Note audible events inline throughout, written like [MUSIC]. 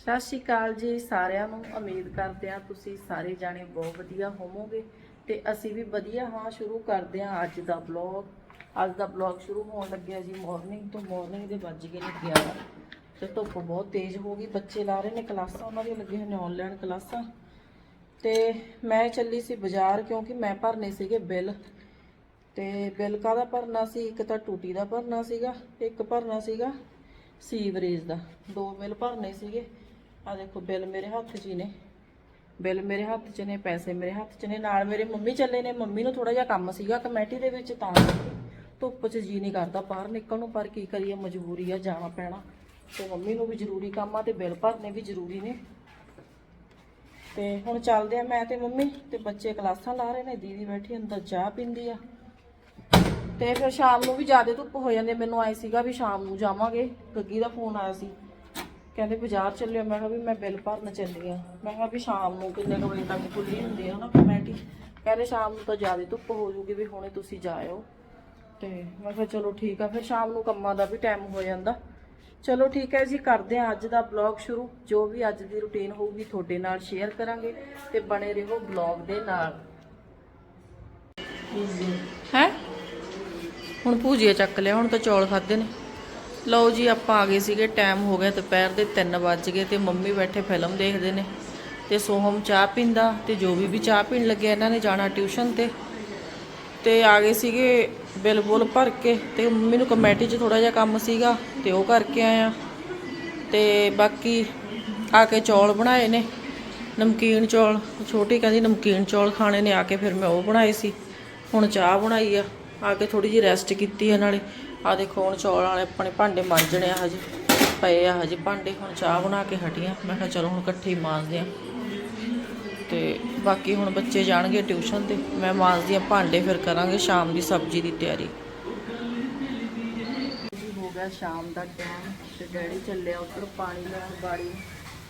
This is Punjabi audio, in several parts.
ਸਤਿ ਸ਼੍ਰੀ ਅਕਾਲ ਜੀ ਸਾਰਿਆਂ ਨੂੰ। ਉਮੀਦ ਕਰਦੇ ਹਾਂ ਤੁਸੀਂ ਸਾਰੇ ਜਾਣੇ ਬਹੁਤ ਵਧੀਆ ਹੋਵੋਗੇ ਤੇ ਅਸੀਂ ਵੀ ਵਧੀਆ ਹਾਂ। ਸ਼ੁਰੂ ਕਰਦੇ ਹਾਂ ਅੱਜ ਦਾ ਬਲੌਗ ਅੱਜ ਦਾ ਬਲੌਗ ਸ਼ੁਰੂ ਹੋਣ ਲੱਗਿਆ ਜੀ ਮਾਰਨਿੰਗ ਤੋਂ। ਮਾਰਨਿੰਗ ਦੇ ਵੱਜ ਗਏ ਨੇ 11 ਤੇ ਧੁੱਪ ਬਹੁਤ ਤੇਜ਼ ਹੋ ਗਈ। ਬੱਚੇ ਲਾ ਰਹੇ ਨੇ ਕਲਾਸਾਂ, ਉਹਨਾਂ ਦੀਆਂ ਲੱਗੀਆਂ ਨੇ ਆਨਲਾਈਨ ਕਲਾਸਾਂ। ਤੇ ਮੈਂ ਚੱਲੀ ਸੀ ਬਾਜ਼ਾਰ ਕਿਉਂਕਿ ਮੈਂ ਭਰਨੇ ਸੀਗੇ ਬਿੱਲ। ਤੇ ਬਿੱਲ ਕਾਹਦਾ ਭਰਨਾ ਸੀ? ਇੱਕ ਤਾਂ ਟੂਟੀ ਦਾ ਭਰਨਾ ਸੀਗਾ, ਇੱਕ ਭਰਨਾ ਸੀਗਾ ਸੀਵਰੇਜ ਦਾ। ਦੋ ਬਿੱਲ ਭਰਨੇ ਸੀਗੇ। ਆ ਦੇਖੋ, ਬਿੱਲ ਮੇਰੇ ਹੱਥ 'ਚ ਹੀ ਨੇ। ਬਿੱਲ ਮੇਰੇ ਹੱਥ 'ਚ ਨੇ, ਪੈਸੇ ਮੇਰੇ ਹੱਥ 'ਚ ਨੇ। ਨਾਲ ਮੇਰੇ ਮੰਮੀ ਚੱਲੇ ਨੇ। ਮੰਮੀ ਨੂੰ ਥੋੜਾ ਜਿਹਾ ਕੰਮ ਸੀਗਾ ਕਮੇਟੀ ਦੇ ਵਿੱਚ, ਤਾਂ ਧੁੱਪ 'ਚ ਜੀ ਨਹੀਂ ਕਰਦਾ ਬਾਹਰ ਨਿਕਲਣ ਨੂੰ, ਪਰ ਕੀ ਕਰੀਏ, ਮਜਬੂਰੀ ਆ, ਜਾਣਾ ਪੈਣਾ। ਤੇ ਮੰਮੀ ਨੂੰ ਵੀ ਜ਼ਰੂਰੀ ਕੰਮ ਆ ਤੇ ਬਿੱਲ ਭਰਨੇ ਵੀ ਜ਼ਰੂਰੀ ਨੇ। ਤੇ ਹੁਣ ਚੱਲਦੇ ਆ ਮੈਂ ਤੇ ਮੰਮੀ ਤੇ ਬੱਚੇ ਕਲਾਸਾਂ ਲਾ ਰਹੇ ਨੇ, ਦੀਦੀ ਬੈਠੀ ਅੰਦਰ ਚਾਹ ਪੀਂਦੀ ਆ। ਤੇ ਫਿਰ ਸ਼ਾਮ ਨੂੰ ਵੀ ਜ਼ਿਆਦਾ ਧੁੱਪ ਹੋ ਜਾਂਦੀ ਮੈਨੂੰ ਆਏ ਸੀਗਾ ਵੀ ਸ਼ਾਮ ਨੂੰ ਜਾਵਾਂਗੇ। ਗੱਗੀ ਦਾ ਫੋਨ ਆਇਆ ਸੀ। ਕਹਿੰਦੇ ਬਾਜ਼ਾਰ ਚੱਲਿਓ। ਮੈਂ ਕਿਹਾ ਵੀ ਮੈਂ ਬਿੱਲ ਭਰਨ ਚੱਲੀ ਆ। ਮੈਂ ਕਿਹਾ ਵੀ ਸ਼ਾਮ ਨੂੰ ਕਿੰਨੇ ਕੁ ਵਜੇ ਤੱਕ ਖੁੱਲੀ ਹੁੰਦੀ ਆ ਨਾ ਕਮੇਟੀ। ਕਹਿੰਦੇ ਸ਼ਾਮ ਨੂੰ ਤਾਂ ਜ਼ਿਆਦਾ ਧੁੱਪ ਹੋ ਜੂਗੀ ਵੀ ਹੁਣੇ ਤੁਸੀਂ ਜਾਇਓ। ਤੇ ਮੈਂ ਕਿਹਾ ਚਲੋ ਠੀਕ ਆ ਫਿਰ ਸ਼ਾਮ ਨੂੰ ਕੰਮਾਂ ਦਾ ਵੀ ਟਾਈਮ ਹੋ ਜਾਂਦਾ। ਚਲੋ ਠੀਕ ਹੈ ਜੀ ਕਰਦੇ ਹਾਂ ਅੱਜ ਦਾ ਬਲੌਗ ਸ਼ੁਰੂ। ਜੋ ਵੀ ਅੱਜ ਦੀ ਰੁਟੀਨ ਹੋਊਗੀ ਤੁਹਾਡੇ ਨਾਲ ਸ਼ੇਅਰ ਕਰਾਂਗੇ ਤੇ ਬਣੇ ਰਹੋ ਬਲੌਗ ਦੇ ਨਾਲ। ਹੈ? ਹੁਣ ਭੂਜੀਆ ਚੱਕ ਲਿਆ ਹੁਣ ਤਾਂ ਚੌਲ ਖਾਦੇ ਨੇ। ਲਓ ਜੀ, ਆਪਾਂ ਆ ਗਏ ਸੀਗੇ ਟਾਈਮ ਹੋ ਗਿਆ ਦੁਪਹਿਰ ਦੇ 3 ਵੱਜ ਗਏ ਤੇ ਮੰਮੀ ਬੈਠੇ ਫਿਲਮ ਦੇਖਦੇ ਨੇ। ਤੇ ਸੋਹਮ ਚਾਹ ਪੀਂਦਾ ਤੇ ਜੋ ਵੀ ਵੀ ਚਾਹ ਪੀਣ ਲੱਗਿਆ ਇਹਨਾਂ ਨੇ ਜਾਣਾ ਟਿਊਸ਼ਨ ਤੇ। ਤੇ ਆ ਗਏ ਸੀਗੇ ਬਿੱਲ ਬੁੱਲ ਭਰ ਕੇ ਤੇ ਮੰਮੀ ਨੂੰ ਕਮੇਟੀ 'ਚ ਥੋੜਾ ਜਿਹਾ ਕੰਮ ਸੀਗਾ ਤੇ ਉਹ ਕਰਕੇ ਆਇਆ ਤੇ ਬਾਕੀ ਆ ਕੇ ਚੌਲ ਬਣਾਏ ਨੇ, ਨਮਕੀਨ ਚੌਲ। ਛੋਟੀ ਕਹਿੰਦੀ ਨਮਕੀਨ ਚੌਲ ਖਾਣੇ ਨੇ, ਆ ਕੇ ਫਿਰ ਮੈਂ ਉਹ ਬਣਾਏ ਸੀ। ਹੁਣ ਚਾਹ ਬਣਾਈ ਆ। ਆ ਕੇ ਥੋੜੀ ਜਿਹੀ ਰੈਸਟ ਕੀਤੀ ਆ ਨਾਲੇ ਆ ਦੇਖੋ, ਹੁਣ ਚੌਲ ਵਾਲੇ ਆਪਣੇ ਭਾਂਡੇ ਮਾਂਜਣੇ ਆ ਹਜੇ ਪਏ ਆ ਹਜੇ ਭਾਂਡੇ, ਹੁਣ ਚਾਹ ਬਣਾ ਕੇ ਹਟੀਆਂ। ਮੈਂ ਕਿਹਾ ਚਲੋ ਹੁਣ ਇਕੱਠੇ ਹੀ ਮਾਂਜਦੇ ਆ। ਤੇ ਬਾਕੀ ਹੁਣ ਬੱਚੇ ਜਾਣਗੇ ਟਿਊਸ਼ਨ ਤੇ, ਮੈਂ ਮਾਂਜਦੀ ਆ ਭਾਂਡੇ, ਫਿਰ ਕਰਾਂਗੇ ਸ਼ਾਮ ਦੀ ਸਬਜ਼ੀ ਦੀ ਤਿਆਰੀ। ਹੋ ਗਿਆ ਸ਼ਾਮ ਦਾ ਟਾਈਮ, ਤੇ ਡੈਡੀ ਚੱਲਿਆ ਉੱਧਰ ਪਾਣੀ ਲੈਣ ਬਾੜੀ।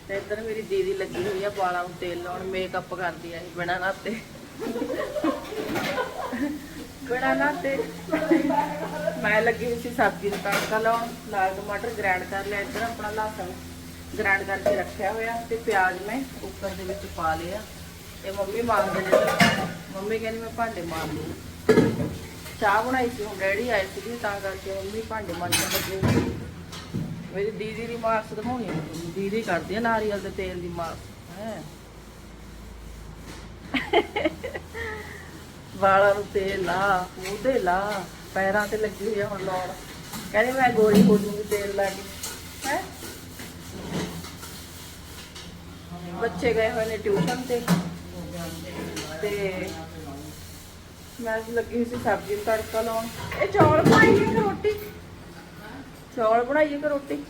ਤੇ ਇੱਧਰ ਮੇਰੀ ਦੀਦੀ ਲੱਗੀ ਹੋਈ ਆ, ਵਾਲਾਂ ਨੂੰ ਤੇਲ ਲਾਉਣ ਮੇਕਅਪ ਕਰਦੀ ਆ ਇਹ ਬਿਨਾਂ ਨਾਤੇ। ਬਿਨਾਂ ਨਾਤੇ ਮੈਂ ਲੱਗੀ ਹੋਈ ਸੀ ਸਬਜ਼ੀ ਦਾ ਤੜਕਾ ਲਾਉਣ ਲਾਲ ਟਮਾਟਰ ਗ੍ਰਾਈਂਡ ਕਰ ਲਿਆ, ਇੱਧਰ ਆਪਣਾ ਲਸਣ ਗ੍ਰਾਈਂਡ ਕਰਕੇ ਰੱਖਿਆ ਹੋਇਆ ਤੇ ਪਿਆਜ਼ ਮੈਂ ਕੁੱਕਰ ਦੇ ਵਿੱਚ ਪਾ ਲਿਆ। ਤੇ ਮੰਮੀ ਮੰਗਦੇ ਨੇ ਮੰਮੀ ਕਹਿੰਦੀ ਮੈਂ ਭਾਂਡੇ ਮਾਰ ਲੂ। ਚਾਹ ਬਣਾਈ ਸੀ, ਹੁਣ ਡੈਡੀ ਆਏ ਸੀ ਤਾਂ ਕਰਕੇ ਮੰਮੀ ਭਾਂਡੇ ਮਾਂਜਣ ਲੱਗੇ। ਮੇਰੀ ਦੀਦੀ ਦੀ ਮਾਰਸ ਦਿਖਾਉਣੀ ਆ। ਤੁਹਾਨੂੰ। ਦੀਦੀ ਕਰਦੀ ਆ ਨਾਰੀਅਲ ਦੇ ਤੇਲ ਦੀ ਮਾਰਸ ਹੈ। ਵਾਲਾਂ ਨੂੰ ਤੇਲ ਲਾ, ਮੂੰਹ ਤੇ ਲਾ, ਪੈਰਾਂ ਤੇ ਲੱਗੀ ਹੋਈ ਆ ਹੁਣ ਲਾਉਣ ਕਹਿੰਦੀ ਮੈਂ ਗੋਰੀ ਹੋ ਜੂਗੀ ਤੇਲ ਲਾ ਕੇ, ਹੈ? ਬੱਚੇ ਗਏ ਹੋਏ ਨੇ ਟਿਊਸ਼ਨ ਤੇ। ਤੇ ਮੈਂ ਲੱਗੀ ਸੀ ਸਬਜ਼ੀ ਨੂੰ ਤੜਕਾ ਲਾਉਣ। ਇਹ ਚੌਲ ਬਣਾਈਏ ਕਿ ਰੋਟੀ? ਚੌਲ ਬਣਾਈਏ ਕਿ ਰੋਟੀ?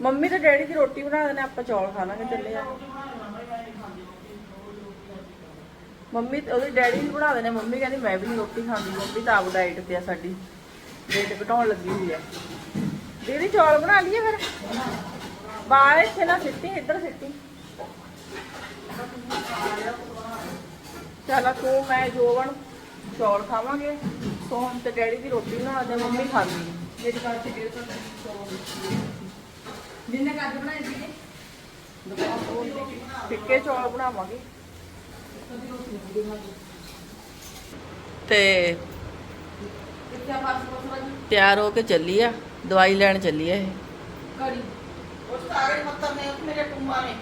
ਮੰਮੀ ਤੇ ਡੈਡੀ ਦੀ ਰੋਟੀ ਬਣਾ ਦੇਣੇ ਆਪਾਂ ਚੌਲ ਖਾ ਲਾਂਗੇ ਚੱਲੇ ਆ। ਮੰਮੀ ਤੇ ਉਹਦੇ ਡੈਡੀ ਵੀ ਬਣਾ ਦੇਣੇ ਮੰਮੀ ਕਹਿੰਦੀ ਮੈਂ ਵੀ ਨਹੀਂ ਰੋਟੀ ਖਾਂਦੀ ਮੰਮੀ ਤਾਂ ਆਪ ਡਾਈਟ ਤੇ ਆ ਸਾਡੀ। ਵੇਟ ਘਟਾਉਣ ਲੱਗੀ ਹੋਈ ਆ। ਦੀਦੀ ਚੌਲ ਬਣਾ ਲਈਏ ਫਿਰ? ਬਾਹਰ ਇੱਥੇ ਨਾ ਸਿੱਟੀ ਇੱਧਰ ਸਿੱਟੀ। ਚਲ ਤੂੰ ਮੈਂ ਜੋਵਣ ਚੌਲ ਖਾਵਾਂਗੇ। ਸੋਹਣ ਤੇ ਡੈਡੀ ਦੀ ਰੋਟੀ ਬਣਾ ਦੇ ਮੰਮੀ ਖਾਂਦੀ। ਮੇਰੀ ਘਰ ਤੇ ਡੇਢ ਜਿੰਨੇ ਕੱਦ ਬਣਾਏ ਸੀਗੇ? ਫਿੱਕੇ ਚੌਲ ਬਣਾਵਾਂਗੇ। ਤੇ ਤਿਆਰ ਹੋ ਕੇ ਚੱਲੀ ਆ ਦਵਾਈ ਲੈਣ ਚੱਲੀ ਆ ਇਹ। ਕੜੀ ਉਸ ਸਾਰੇ ਮੱਤਰ ਨੇ ਮੇਰੇ ਟੁੰਬਾ ਨੇ।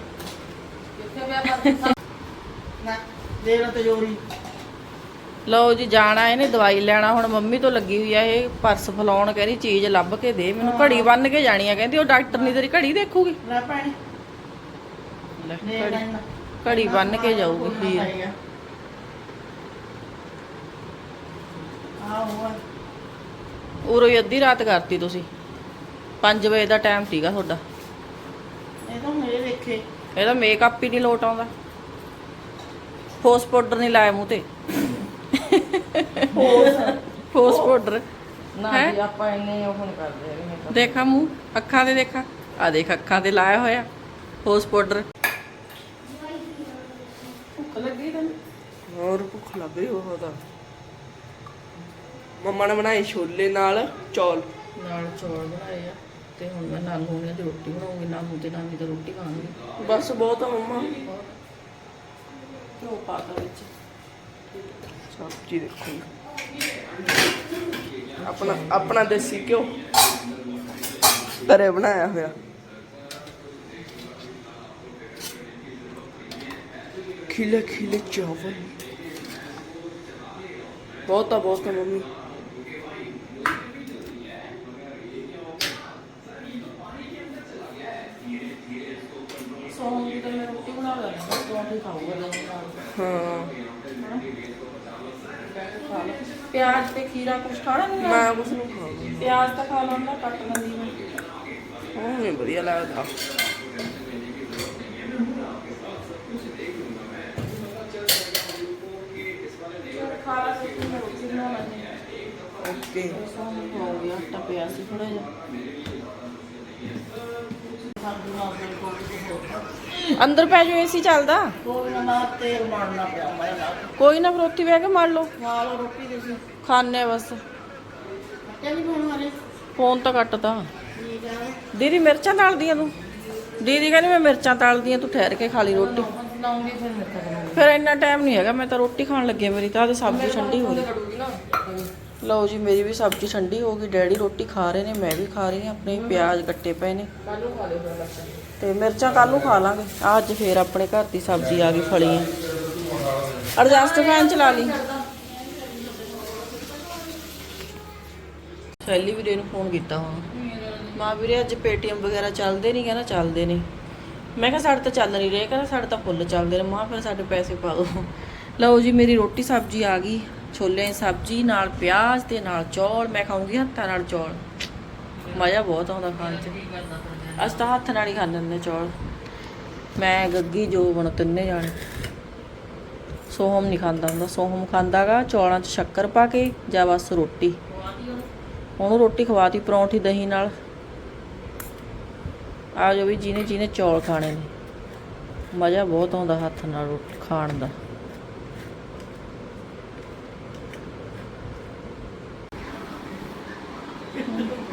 ਕਿੱਥੇ ਪਾਸ [LAUGHS] ਨਾ ਦੇ ਰੋ ਤਜੋਰੀ ਲਓ ਜੀ ਜਾਣਾ ਇਹਨੇ ਦਵਾਈ ਲੈਣਾ। ਹੁਣ ਮੰਮੀ ਤੋਂ ਲੱਗੀ ਹੋਈ ਆ ਇਹ ਪਰਸ ਫਲਾਉਣ ਕਹਿੰਦੀ ਚੀਜ਼ ਲੱਭ ਕੇ ਦੇ। ਮੈਨੂੰ ਘੜੀ ਬੰਨ ਕੇ ਜਾਣੀ ਆ ਕਹਿੰਦੀ ਉਹ ਡਾਕਟਰ ਨਹੀਂ ਤੇਰੀ ਘੜੀ ਦੇਖੂਗੀ। ਲੈ ਪੈਣੇ ਲੈ, ਘੜੀ। ਘੜੀ ਬੰਨ ਕੇ ਜਾਊਗੀ ਹੀਰ ਆਹੋ ਉਰੋਂ ਹੀ ਅੱਧੀ ਰਾਤ ਕਰਤੀ ਤੁਸੀਂ। 5 ਵਜੇ ਦਾ ਟਾਈਮ ਸੀਗਾ ਤੁਹਾਡਾ। ਇਹ ਤਾਂ ਮੇਰੇ ਦੇਖੇ ਇਹਦਾ ਮੇਕਅਪ ਹੀ ਨਹੀਂ ਲੋਟ ਆਉਂਦਾ। ਫੋਸ ਪਾਊਡਰ ਨਹੀਂ ਲਾਇਆ ਮੂੰਹ ਤੇ। ਫੋਸ ਪਾਊਡਰ ਨਾ? ਜੀ ਆਪਾਂ ਇੰਨੇ ਉਹ ਨਹੀਂ ਕਰਦੇ। ਦੇਖਾ ਮੂੰਹ ਅੱਖਾਂ ਤੇ ਦੇਖਾ। ਆ ਦੇਖ ਅੱਖਾਂ ਤੇ ਲਾਇਆ ਹੋਇਆ। ਫੋਸ ਪਾਊਡਰ ਭੁੱਖ ਲੱਗੀ ਤੈਨੂੰ ਹੋਰ ਭੁੱਖ ਲੱਗ ਰਹੀ ਉਹ ਤਾਂ ਮੰਮਾ ਨੇ ਬਣਾਏ ਛੋਲੇ ਨਾਲ ਚੌਲ। ਨਾਲ ਚੌਲ ਬਣਾਏ ਆ ਤੇ ਹੁਣ ਮੈਂ ਨਾਨੂ ਨੇ ਦੀ ਰੋਟੀ ਬਣਾਉਂਗੀ ਨਾਨੂ ਤੇ ਨਾਨੀ ਦੀ ਰੋਟੀ ਖਾਣਗੇ। ਬਸ ਬਹੁਤ ਆ ਮੰਮਾ। ਘਿਓ ਪਾ ਕੇ ਵਿੱਚ। ਸਬਜ਼ੀ ਦੇਖੋ। ਆਪਣਾ ਆਪਣਾ ਦੇਸੀ ਘਿਓ। ਘਰੇ ਬਣਾਇਆ ਹੋਇਆ। ਖਿਲੇ ਖਿਲੇ ਚਾਵਲ। ਬਹੁਤ ਆ ਬਹੁਤ ਆ ਮੰਮੀ ਸੌਂਗੀ ਤੇ ਮੈਂ ਰੋਟੀ ਬਣਾ ਲੈਣਾ ਪਰੌਂਠੇ ਖਾਊਗਾ ਦਹੀਂ ਨਾਲ ਹਾਂ ਖਾ ਲਓ ਪਿਆਜ਼ ਤੇ ਖੀਰਾ ਕੁਝ ਖਾਣਾ ਨਹੀਂ ਮੈਂ ਕੁਛ ਨਹੀਂ ਖਾਣਾ ਪਿਆਜ਼ ਤਾਂ ਖਾ ਲੈਂਦਾ ਕੱਟ ਲੈਂਦੀ ਮੈਂ ਉਹ ਨਹੀਂ ਵਧੀਆ ਲੱਗਦਾ ਖਾ ਲਾ ਕੇ ਮੈਂ ਰੋਟੀ ਬਣਾ ਲੈਂਦੀ ਓਕੇ ਹੋ ਗਿਆ ਆਟਾ ਪਿਆ ਸੀ ਥੋੜਾ ਜਿਹਾ ਅੰਦਰ ਪੈ ਜਾਓ ਏਸੀ ਚੱਲਦਾ। ਕੋਈ ਨਾ ਨਾ ਤੇਲ ਮਾਰਨਾ ਪਿਆ ਮੈਂ ਕੋਈ ਨਾ ਫਿਰ ਉੱਥੇ ਬਹਿ ਕੇ ਮਾਰ ਲਓ। ਖਾ ਲਓ ਰੋਟੀ ਦੇ ਖਾਣੇ ਬਸ। ਫੋਨ ਤਾਂ ਕੱਟਦਾ। ਦੀਦੀ, ਮਿਰਚਾਂ ਤਲਦੀਆਂ ਤੂੰ। ਦੀਦੀ ਕਹਿੰਦੀ, ਮੈਂ ਮਿਰਚਾਂ ਤਲਦੀਆਂ, ਤੂੰ ਠਹਿਰ ਕੇ ਖਾ ਲਈ ਰੋਟੀ। ਫਿਰ ਇੰਨਾ ਟਾਈਮ ਨਹੀਂ ਹੈਗਾ, ਮੈਂ ਤਾਂ ਰੋਟੀ ਖਾਣ ਲੱਗੀ ਮੇਰੀ, ਤਾਂ ਤੇ ਸਬਜ਼ੀ ਠੰਡੀ ਹੋ ਗਈ। ਲਓ ਜੀ ਮੇਰੀ ਵੀ ਸਬਜ਼ੀ ਠੰਡੀ ਹੋ ਗਈ ਡੈਡੀ ਰੋਟੀ ਖਾ ਰਹੇ ਨੇ ਮੈਂ ਵੀ ਖਾ ਰਹੀ ਹਾਂ ਆਪਣੇ ਪਿਆਜ਼ ਕੱਟੇ ਪਏ ਨੇ। ਤੇ ਮਿਰਚਾਂ ਕੱਲ ਨੂੰ ਖਾ ਲਾਂਗੇ। ਅੱਜ ਫੇਰ ਆਪਣੇ ਘਰ ਦੀ ਸਬਜ਼ੀ ਆ ਗਈ ਫਲੀਆਂ। ਐਡਜਸਟ ਫੈਨ ਚਲਾ ਲਈ। ਸ਼ੈਲੀ ਵੀਰੇ ਨੂੰ ਫੋਨ ਕੀਤਾ ਹੁਣ। ਮਾਂ ਵੀਰੇ ਅੱਜ ਪੇਟੀਐਮ ਵਗੈਰਾ ਚੱਲਦੇ ਨਹੀਂ ਕਹਿੰਦਾ ਚੱਲਦੇ ਨਹੀਂ ਮੈਂ ਕਿਹਾ ਸਾਡੇ ਤਾਂ ਚੱਲ ਨਹੀਂ ਰਹੇ ਕਹਿੰਦਾ ਸਾਡੇ ਤਾਂ ਫੁੱਲ ਚੱਲਦੇ ਨੇ। ਮਾਂ ਫਿਰ ਸਾਡੇ ਪੈਸੇ ਪਾ ਦਿਓ ਲਓ ਜੀ ਮੇਰੀ ਰੋਟੀ ਸਬਜ਼ੀ ਆ ਗਈ। ਛੋਲੇ, ਸਬਜ਼ੀ, ਨਾਲ ਪਿਆਜ਼ ਤੇ ਨਾਲ ਚੌਲ। ਮੈਂ ਖਾਊਂਗੀ ਹੱਥਾਂ ਨਾਲ ਚੌਲ। ਮਜ਼ਾ ਬਹੁਤ ਆਉਂਦਾ ਖਾਣ 'ਚ। ਅਸੀਂ ਤਾਂ ਹੱਥ ਨਾਲ ਹੀ ਖਾਂਦੇ ਹੁੰਦੇ ਚੌਲ। ਮੈਂ, ਗੱਗੀ, ਜੋ ਬਣ ਤਿੰਨੇ ਜਾਣੇ। ਸੋਹਮ ਨਹੀਂ ਖਾਂਦਾ ਹੁੰਦਾ। ਸੋਹਮ ਖਾਂਦਾਗਾ ਚੌਲਾਂ 'ਚ ਸ਼ੱਕਰ ਪਾ ਕੇ ਜਾਂ ਬਸ ਰੋਟੀ। ਉਹਨੂੰ ਰੋਟੀ ਖਵਾਤੀ, ਪਰੌਂਠੀ ਦਹੀਂ ਨਾਲ। ਆ ਜੋ ਵੀ ਜਿਹਨੇ ਜਿਹਨੇ ਚੌਲ ਖਾਣੇ ਨੇ। ਮਜ਼ਾ ਬਹੁਤ ਆਉਂਦਾ ਹੱਥ ਨਾਲ ਰੋਟੀ ਖਾਣ ਦਾ।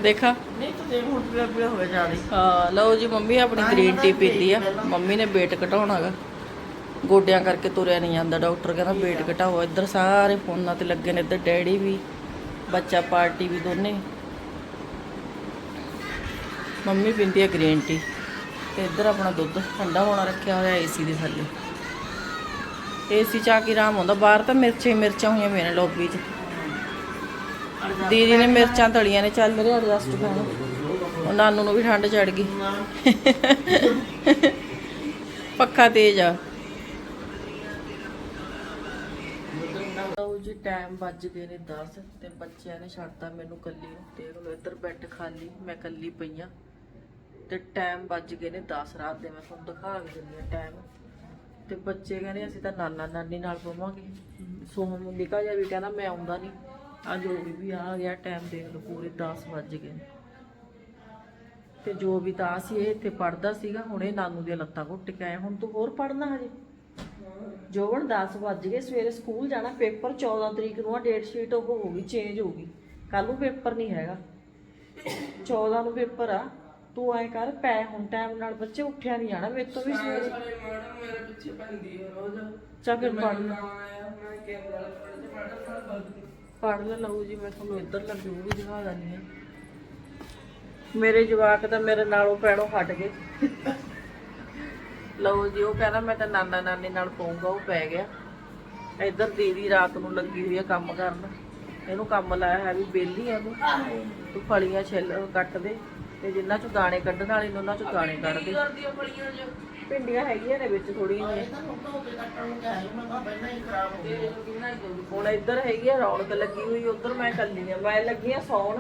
ਦੇਖਾ। ਨਹੀਂ ਤਾਂ ਦੇਖ ਹੁਣ ਪੀਲਾ ਪੀਲਾ ਹੋ ਜਾਣੀ। ਹਾਂ ਲਓ ਜੀ ਮੰਮੀ ਆਪਣੀ ਗ੍ਰੀਨ ਟੀ ਪੀਤੀ ਆ। ਮੰਮੀ ਨੇ weight ਘਟਾਉਣਾਗਾ ਗੋਡਿਆਂ ਕਰਕੇ ਤੁਰਿਆ ਨਹੀਂ ਜਾਂਦਾ ਡਾਕਟਰ ਕਹਿੰਦਾ weight ਘਟਾਓ। ਇੱਧਰ ਸਾਰੇ ਫੋਨਾਂ ਤੇ ਲੱਗੇ ਨੇ ਇੱਧਰ ਡੈਡੀ ਵੀ ਬੱਚਾ ਪਾਰਟੀ ਵੀ ਦੋਨੇ। ਮੰਮੀ ਪੀਂਦੀ ਆ ਗ੍ਰੀਨ ਟੀ ਤੇ ਇੱਧਰ ਆਪਣਾ ਦੁੱਧ ਠੰਡਾ ਹੋਣਾ ਰੱਖਿਆ ਹੋਇਆ ਏਸੀ ਦੇ ਥੱਲੇ। ਏਸੀ ਚ ਕੇ ਆਰਾਮ ਹੁੰਦਾ ਬਾਹਰ ਤਾਂ ਮਿਰਚਾਂ ਮਿਰਚਾਂ ਹੋਈਆਂ ਮੇਰੇ ਲੌਬੀ 'ਚ। ਦੀਦੀ ਨੇ ਮਿਰਚਾਂ ਤਲੀਆਂ ਨੇ, ਚੱਲ ਮੇਰੇ ਐਡਜਸਟ ਕਰ। ਨਾਨੂ ਨੂੰ ਵੀ ਠੰਡ ਚੜ ਗਈ। ਪੱਖਾ ਤੇਜ਼ ਆ। ਲਓ ਜੀ ਟਾਈਮ ਵੱਜ ਗਏ ਨੇ 10 ਤੇ ਬੱਚਿਆਂ ਨੇ ਛੱਡਤਾ ਮੈਨੂੰ ਕੱਲੀ ਨੂੰ। ਦੇਖ ਲਓ, ਇੱਧਰ ਬੈੱਡ ਖਾਲੀ, ਮੈਂ ਕੱਲੀ ਪਈ ਆ। ਤੇ ਟਾਈਮ ਵੱਜ ਗਏ ਨੇ 10 ਰਾਤ ਦੇ ਮੈਂ ਤੁਹਾਨੂੰ ਦਿਖਾ ਕੇ ਦਿੰਦੀ ਆ ਟਾਈਮ ਤੇ ਬੱਚੇ ਕਹਿੰਦੇ ਅਸੀਂ ਤਾਂ ਨਾਨਾ ਨਾਨੀ ਨਾਲ ਪਵਾਂਗੇ। ਸੋਹਣ ਨਿਕਾ ਜਿਹਾ ਵੀ ਕਹਿੰਦਾ, ਮੈਂ ਆਉਂਦਾ ਨਹੀਂ ਅੱਜ ਉਹ ਵੀ ਆ ਗਿਆ ਟਾਈਮ ਦੇਖ ਲਓ ਪੂਰੇ 10 ਵੱਜ ਗਏ। ਤੇ ਜੋ ਵੀ ਤਾਂ ਸੀ ਇਹ ਇੱਥੇ ਪੜਦਾ ਸੀਗਾ ਹੁਣੇ ਨਾਨੂ ਦੀਆਂ ਲੱਤਾਂ ਘੁੱਟ ਕੇ ਆਇਆ ਹੁਣ ਤੂੰ ਹੋਰ ਪੜਨਾ ਹਜੇ ਜੋਵਣ 10 ਵੱਜ ਗਏ ਸਵੇਰੇ ਸਕੂਲ ਜਾਣਾ ਪੇਪਰ 14 ਤਰੀਕ ਨੂੰ ਆ ਡੇਟ ਸ਼ੀਟ ਉਹ ਹੋ ਗਈ ਚੇਂਜ ਹੋ ਗਈ ਕੱਲ ਨੂੰ ਪੇਪਰ ਨਹੀਂ ਹੈਗਾ 14 ਨੂੰ ਪੇਪਰ ਆ ਤੂੰ ਐ ਕਰ ਪੈ ਹੁਣ ਟਾਈਮ ਨਾਲ ਬੱਚੇ ਉੱਠਿਆ ਨਹੀਂ ਜਾਣਾ ਮੇਰੇ ਤੋਂ ਵੀ ਸਵੇਰੇ ਮੈਡਮ ਮੇਰੇ ਪਿੱਛੇ ਪੈਂਦੀ ਹੈ ਰੋਜ਼ ਚਾ ਫਿਰ ਪੜ ਲੈ ਆਇਆ ਮੈਂ ਕੈਮਰਾ ਪੜ ਪੜ ਲੈ ਲਓ ਜੀ, ਮੈਂ ਤੁਹਾਨੂੰ ਇੱਧਰ ਲੱਗੀ ਵੀ ਦਿਖਾ ਦਿੰਦੀ ਆ ਮੇਰੇ ਜਵਾਕ ਤਾਂ ਮੇਰੇ ਨਾਲੋਂ ਪੈਣੋਂ ਹਟ ਗਏ। ਲਓ ਜੀ, ਉਹ ਕਹਿੰਦਾ ਮੈਂ ਤਾਂ ਨਾਨਾ ਨਾਨੀ ਨਾਲ ਪਊਂਗਾ, ਉਹ ਪੈ ਗਿਆ। ਇੱਧਰ ਦੀਦੀ ਰਾਤ ਨੂੰ ਲੱਗੀ ਹੋਈ ਆ ਕੰਮ ਕਰਨ। ਇਹਨੂੰ ਕੰਮ ਲਾਇਆ ਹੈ ਵੀ ਬੇਲੀ ਆ ਤੂੰ ਤੂੰ ਫਲੀਆਂ ਛਿੱਲ, ਕੱਟ ਦੇ ਤੇ ਜਿੰਨਾ ਚ ਦਾਣੇ ਕੱਢਣ ਵਾਲੇ ਨੇ, ਉਹਨਾਂ ਚ ਦਾਣੇ ਕੱਢ ਦੇ। ਭਿੰਡੀਆਂ ਹੈਗੀਆਂ ਨੇ ਵਿੱਚ ਥੋੜੀਆਂ ਜਿਹੀਆਂ। ਤਾਂ ਮੁੱਢੋਂ ਤੇ ਕੱਟਣ ਨੂੰ ਕਿਹਾ ਸੀ ਮੈਂ ਕਿਹਾ ਪਹਿਲਾਂ ਹੀ ਖਰਾਬ ਹੋ ਗਈ ਹੁਣ ਇੱਧਰ ਹੈਗੀ ਆ ਰੌਣਕ ਲੱਗੀ ਹੋਈ ਉਧਰ ਮੈਂ ਕੱਲੀ ਆ। ਮੈਂ ਲੱਗੀ ਆ ਸੌਣ।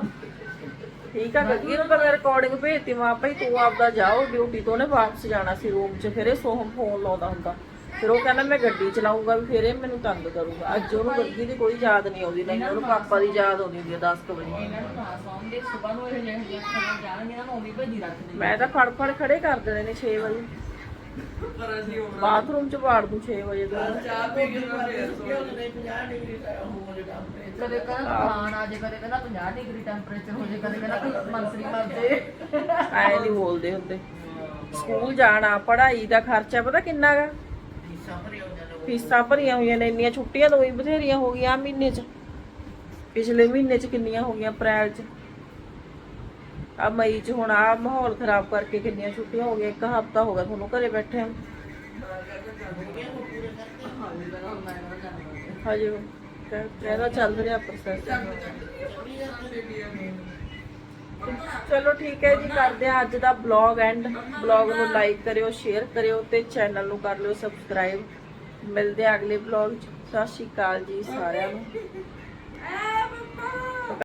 ਠੀਕ ਆ ਗੱਗੀ ਨੂੰ ਮੈਂ ਰਿਕਾਰਡਿੰਗ ਭੇਜਤੀ ਮਾਂ ਭਾਈ ਤੂੰ ਆਪਦਾ ਜਾਓ ਡਿਊਟੀ ਤੋਂ ਨੇ ਵਾਪਸ ਜਾਣਾ ਸੀ ਰੂਮ 'ਚ ਫਿਰ ਇਹ ਸੋਹਮ ਫੋਨ ਲਾਉਂਦਾ ਹੁੰਦਾ। ਫਿਰ ਉਹ ਕਹਿੰਦਾ ਮੈਂ ਗੱਡੀ ਚਲਾਉਂਗਾ ਵੀ ਫਿਰ ਇਹ ਮੈਨੂੰ ਤੰਗ ਕਰੂਗਾ। ਅੱਜ ਉਹਨੂੰ ਗੱਗੀ ਦੀ ਕੋਈ ਯਾਦ ਨਹੀਂ ਆਉਂਦੀ ਨਹੀਂ ਉਹਨੂੰ ਪਾਪਾ ਦੀ ਯਾਦ ਆਉਂਦੀ ਹੁੰਦੀ ਆ 10 ਕੁ ਵਜੇ। ਮੈਂ ਤਾਂ ਫੜ ਫੜ ਖੜੇ ਕਰ ਦੇਣੇ ਨੇ 6 ਵਜੇ। ਪਰ ਅਸੀਂ ਹੁਣ ਬਾਥਰੂਮ ਚ ਵਾੜ ਦੂੰ 6 ਵਜੇ ਤੋਂ। ਚਾਹ ਪੀ ਕੇ ਫੇਰ ਸੋ ਜਾਂਦੇ 50 ਡਿਗਰੀ ਹੋ ਜਾਏਗਾ ਕਦੇ ਕਹਿੰਦਾ ਤੂਫਾਨ ਆ ਜੇ ਕਦੇ ਕਹਿੰਦਾ 50 ਡਿਗਰੀ ਟੈਂਪਰੇਚਰ ਹੋ ਜੇ ਕਦੇ ਕਹਿੰਦਾ ਕੋਈ ਮੰਤਰੀ ਮਰ ਜੇ ਐ ਨਹੀਂ ਬੋਲਦੇ ਹੁੰਦੇ। ਸਕੂਲ ਜਾਣਾ ਪੜ੍ਹਾਈ ਦਾ ਖਰਚਾ ਪਤਾ ਕਿੰਨਾ ਗਾ? ਫੀਸਾਂ ਨੇ ਭਰੀਆਂ ਹੋਈਆਂ ਨੇ ਇੰਨੀਆਂ ਛੁੱਟੀਆਂ ਤਾਂ ਹੀ ਬਥੇਰੀਆਂ ਹੋ ਗਈਆਂ ਮਹੀਨੇ 'ਚ। ਪਿਛਲੇ ਮਹੀਨੇ 'ਚ ਕਿੰਨੀਆਂ ਹੋ ਗਈਆਂ ਅਪ੍ਰੈਲ 'ਚ। ਆ ਮਈ 'ਚ ਹੁਣ ਆ ਮਾਹੌਲ ਖਰਾਬ ਕਰਕੇ ਕਿੰਨੀਆਂ ਛੁੱਟੀਆਂ ਹੋ ਗਈਆਂ, ਇੱਕ ਹਫਤਾ ਹੋ ਗਿਆ ਤੁਹਾਨੂੰ ਘਰੇ ਬੈਠੇ ਨੂੰ। ਹਜੇ ਕਹਿ- ਕਹਿੰਦਾ ਚੱਲ ਰਿਹਾ ਪ੍ਰੋਸੈਸ ਚਲੋ ਠੀਕ ਹੈ ਜੀ, ਕਰਦੇ ਆ ਅੱਜ ਦਾ ਬਲੌਗ ਐਂਡ ਬਲੌਗ ਨੂੰ ਲਾਈਕ ਕਰਿਓ ਸ਼ੇਅਰ ਕਰਿਓ ਤੇ ਚੈਨਲ ਨੂੰ ਕਰ ਲਿਓ ਸਬਸਕ੍ਰਾਈਬ ਮਿਲਦੇ ਆ ਅਗਲੇ ਬਲੌਗ 'ਚ। ਸਤਿ ਸ਼੍ਰੀ ਅਕਾਲ ਜੀ ਸਾਰਿਆਂ ਨੂੰ।